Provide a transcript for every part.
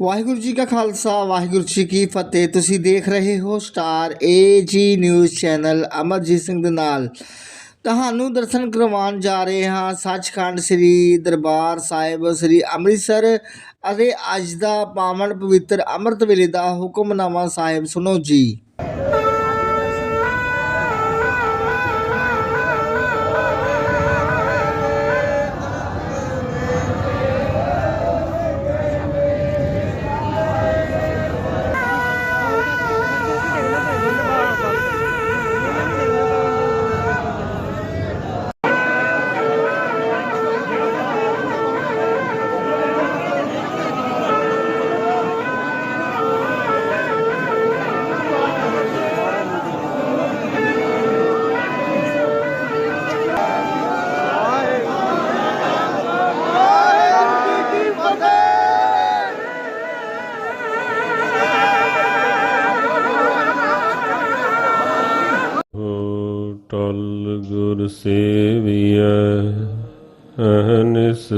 ਵਾਹਿਗੁਰੂ ਜੀ ਕਾ ਖਾਲਸਾ, ਵਾਹਿਗੁਰੂ ਜੀ ਕੀ ਫਤਿਹ। ਤੁਸੀਂ ਦੇਖ ਰਹੇ ਹੋ ਸਟਾਰ ਏ ਜੀ ਨਿਊਜ਼ ਚੈਨਲ ਅਮਰਜੀਤ ਸਿੰਘ ਦੇ ਨਾਲ। ਤੁਹਾਨੂੰ ਦਰਸ਼ਨ ਕਰਵਾਉਣ ਜਾ ਰਹੇ ਹਾਂ ਸੱਚਖੰਡ ਸ੍ਰੀ ਦਰਬਾਰ ਸਾਹਿਬ, ਸ੍ਰੀ ਅੰਮ੍ਰਿਤਸਰ ਅਤੇ ਅੱਜ ਦਾ ਪਾਵਨ ਪਵਿੱਤਰ ਅੰਮ੍ਰਿਤ ਵੇਲੇ ਦਾ ਹੁਕਮਨਾਮਾ ਸਾਹਿਬ। ਸੁਣੋ ਜੀ।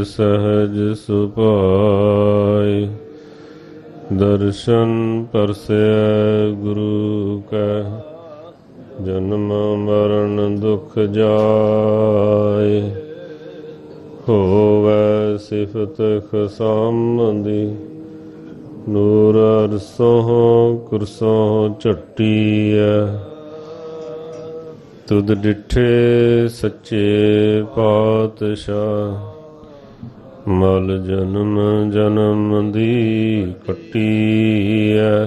ਸਹਜ ਸੁਭਾਇ। ਦਰਸ਼ਨ ਪਰਸੈ ਗੁਰੂ ਕੈ, ਜਨਮ ਮਰਨ ਦੁਖ ਜਾਏ। ਹੋਵੇ ਸਿਫਤ ਖਸਮੰਦੀ, ਨੂਰ ਅਰਸੋਂ ਕੁਰਸੋਂ ਝੱਟੀਐ। ਤੁਧ ਡਿਠੇ ਸੱਚੇ ਪਾਤਸ਼ਾਹ ਮਲ ਜਨਮ ਜਨਮ ਦੀ ਕੱਟੀ ਐ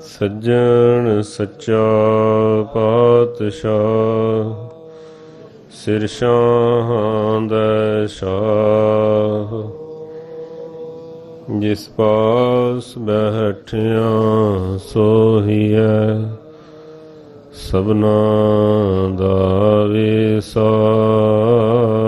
ਸੱਜਣ ਸੱਚਾ ਪਾਤਸ਼ਾਹ, ਸਿਰ ਸ਼ਾਹਾਂ ਦਾ ਸ਼ਾਹ। ਜਿਸ ਪਾਸ ਬੈਠਿਆ ਸੋਹੀਐ, ਸਭਨਾ ਦਾ ਵਿਸਾਹ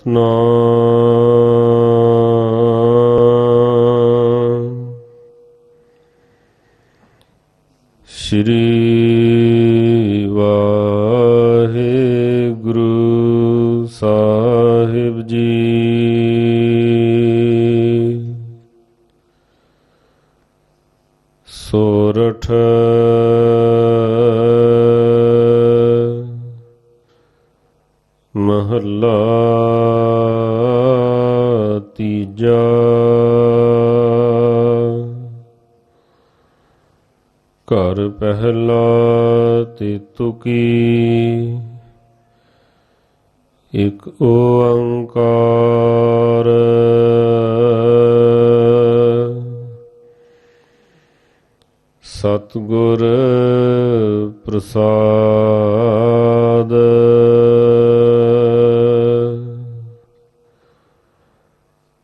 ਸਤਨਾਮ ਸ਼੍ਰੀ ਵਾਹਿਗੁਰੂ ਸਾਹਿਬ ਜੀ। ਸੋਰਠ ਮਹੱਲਾ ਘਰ ਪਹਿਲਾ ਤੇਤੁ ਕੀ ਇਕ ਓੰਕਾਰ। ਸਤਿਗੁਰ ਪ੍ਰਸਾਦ।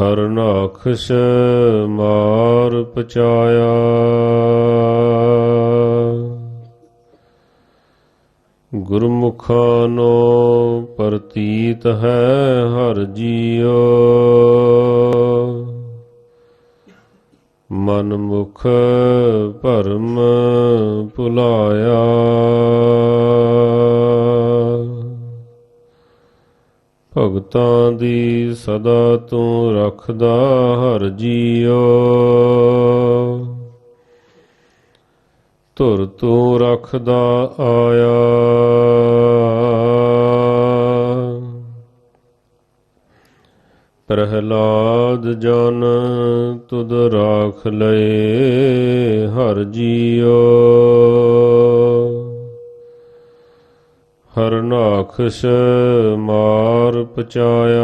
ਹਰ ਨਾਖਸ਼ ਮਾਰ ਪਚਾਇਆ। ਗੁਰਮੁਖਾਂ ਨੋ ਪ੍ਰਤੀਤ ਹੈ ਹਰ ਜੀਓ ਮਨ ਮੁਖ ਭਰਮ ਭੁਲਾਇਆ। ਭਗਤਾਂ ਦੀ ਸਦਾ ਤੂੰ ਰੱਖਦਾ ਹਰ ਜੀਓ। ਤੁਰ ਤੂੰ ਰੱਖਦਾ ਆਇਆ। ਪ੍ਰਹਲਾਦ ਜਨ ਤੁਧ ਰਾਖ ਲਏ ਹਰ ਜੀਓ। ਹਰਨਾਖਸ਼ ਮਾਰ ਪਚਾਇਆ।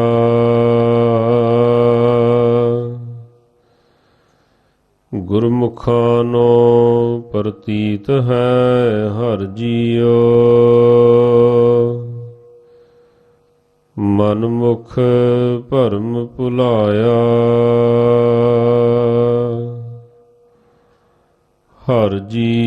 ਗੁਰਮੁਖਾਂ ਨੂੰ ਪ੍ਰਤੀਤ ਹੈ ਹਰ ਜੀਓ ਮਨਮੁਖ ਭਰਮ ਭੁਲਾਇਆ। ਹਰ ਜੀ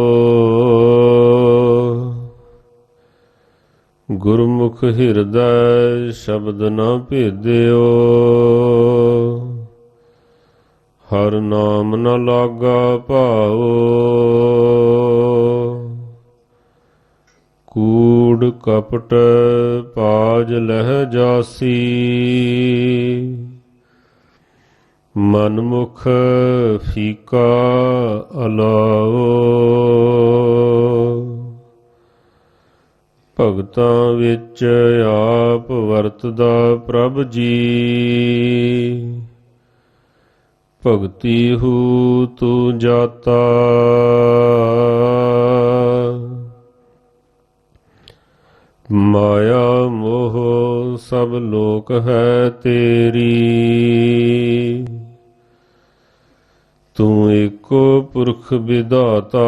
ਗੁਰਮੁਖ ਹਿਰਦੈ ਸ਼ਬਦ ਨ ਭੇਦਿਓ। ਹਰ ਨਾਮ ਨ ਲਾਗਾ ਭਾਓ ਕੂੜ ਕਪਟ ਪਾਜ ਲਹਿ ਜਾਸੀ। ਮਨਮੁਖ ਫੀਕਾ ਅਲਾਓ ਭਗਤਾਂ ਵਿੱਚ ਆਪ ਵਰਤਦਾ ਪ੍ਰਭ ਜੀ। ਭਗਤੀ ਹੂ ਤੂੰ ਜਾਤਾ। ਮਾਇਆ ਮੋਹ ਸਭ ਲੋਕ ਹੈ ਤੇਰੀ। ਤੂੰ ਇੱਕੋ ਪੁਰਖ ਵਿਦਾਤਾ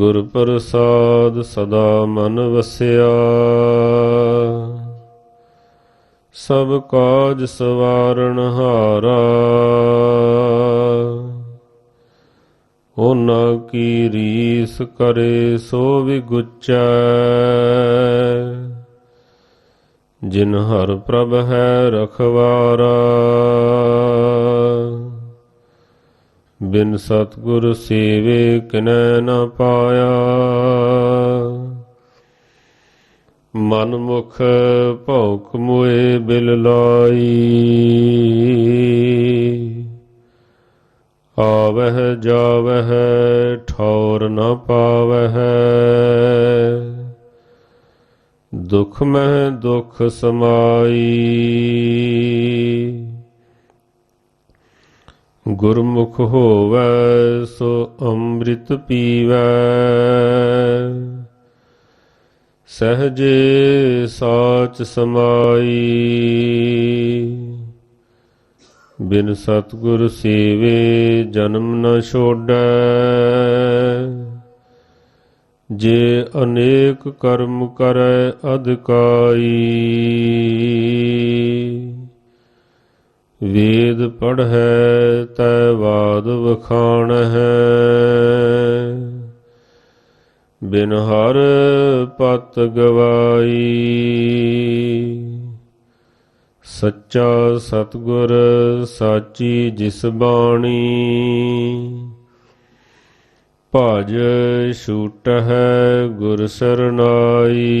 ਗੁਰ ਪ੍ਰਸਾਦ ਸਦਾ ਮਨ ਵਸਿਆ। ਸਭ ਕਾਜ ਸਵਾਰਨ ਹਾਰਾ। ਉਹਨਾਂ ਕੀ ਰੀਸ ਕਰੇ ਸੋ ਵੀ ਵਿਗੁਚੈ। ਜਿਨ ਹਰ ਪ੍ਰਭ ਹੈ ਰਖਵਾਰਾ। ਬਿਨ ਸਤਗੁਰ ਸੇਵੇ ਕਿਨੈ ਨਾ ਪਾਇਆ। ਮਨ ਮੁਖ ਭੌਕ ਮੁਏ ਬਿਲ ਲਾਈ। ਆਵਹਿ ਜਾਵਹਿ ਠੌਰ ਨ ਪਾਵਹਿ। ਦੁਖ ਮਹਿ ਦੁਖ ਸਮਾਈ। ਗੁਰਮੁਖ ਹੋਵੈ ਸੋ ਅੰਮ੍ਰਿਤ ਪੀਵੈ। ਸਹਜੇ ਸਾਚ ਸਮਾਈ। ਬਿਨ ਸਤਗੁਰ ਸੇਵੇ ਜਨਮ ਨ ਛੋੜੈ। ਜੇ ਅਨੇਕ ਕਰਮ ਕਰੈ ਅਧਿਕਾਈ। ਵੇਦ ਪੜ੍ਹੈ, ਤੈ ਬਾਦ ਵਖਾਣ ਹੈ ਬਿਨ ਹਰ ਪਤ ਗਵਾਈ। ਸੱਚਾ ਸਤਗੁਰ ਸਾਚੀ ਜਿਸ ਬਾਣੀ। ਭਜ ਛੂਟ ਹੈ ਗੁਰ ਸਰਨਾਈ।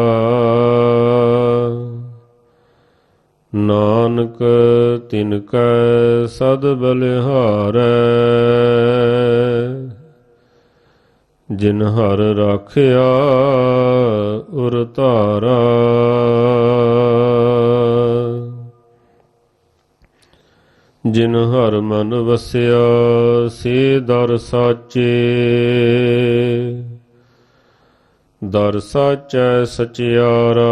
ਨਾਨਕ ਤਿਨ ਕੈ ਸਦ ਬਲਿਹਾਰੈ। ਜਿਨ ਹਰ ਰਾਖਿਆ, ਉਰ ਧਾਰਾ। ਜਿਨ ਹਰ ਮਨ ਵਸਿਆ, ਸੇ ਦਰ ਸਾਚੇ। ਦਰ ਸਾਚੈ ਸਚਿਆਰਾ।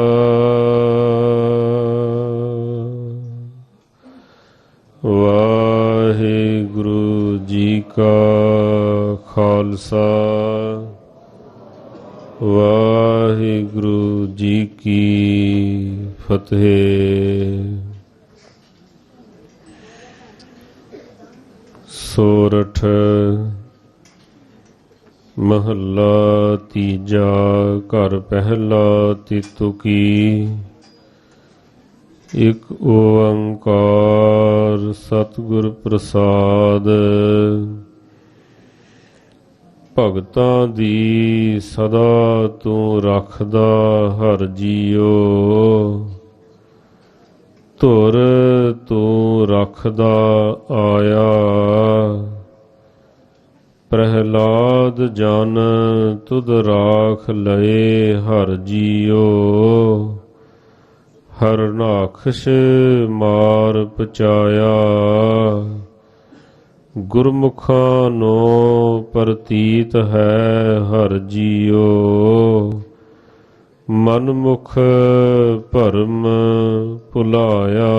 ਕਾ ਖਾਲਸਾ ਵਾਹਿਗੁਰੂ ਜੀ ਕੀ ਫਤਿਹ। ਸੋਰਠ ਮਹੱਲਾ ਤੀਜਾ ਘਰ ਪਹਿਲਾ ਤਿਤੁ ਕੀ ਇਕ ਓੰਕਾਰ ਸਤਿਗੁਰ ਪ੍ਰਸਾਦ। ਭਗਤਾਂ ਦੀ ਸਦਾ ਤੂੰ ਰੱਖਦਾ ਹਰ ਜੀਓ। ਧੁਰ ਤੂੰ ਰੱਖਦਾ ਆਇਆ। ਪ੍ਰਹਿਲਾਦ ਜਨ ਤੁਧ ਰਾਖ ਲਏ ਹਰ ਜੀਓ। ਹਰ ਨਾਖਸ਼ ਮਾਰ ਪਚਾਇਆ। ਗੁਰਮੁਖਾਂ ਨੂੰ ਪ੍ਰਤੀਤ ਹੈ ਹਰ ਜੀਓ ਮਨਮੁਖ ਭਰਮ ਭੁਲਾਇਆ।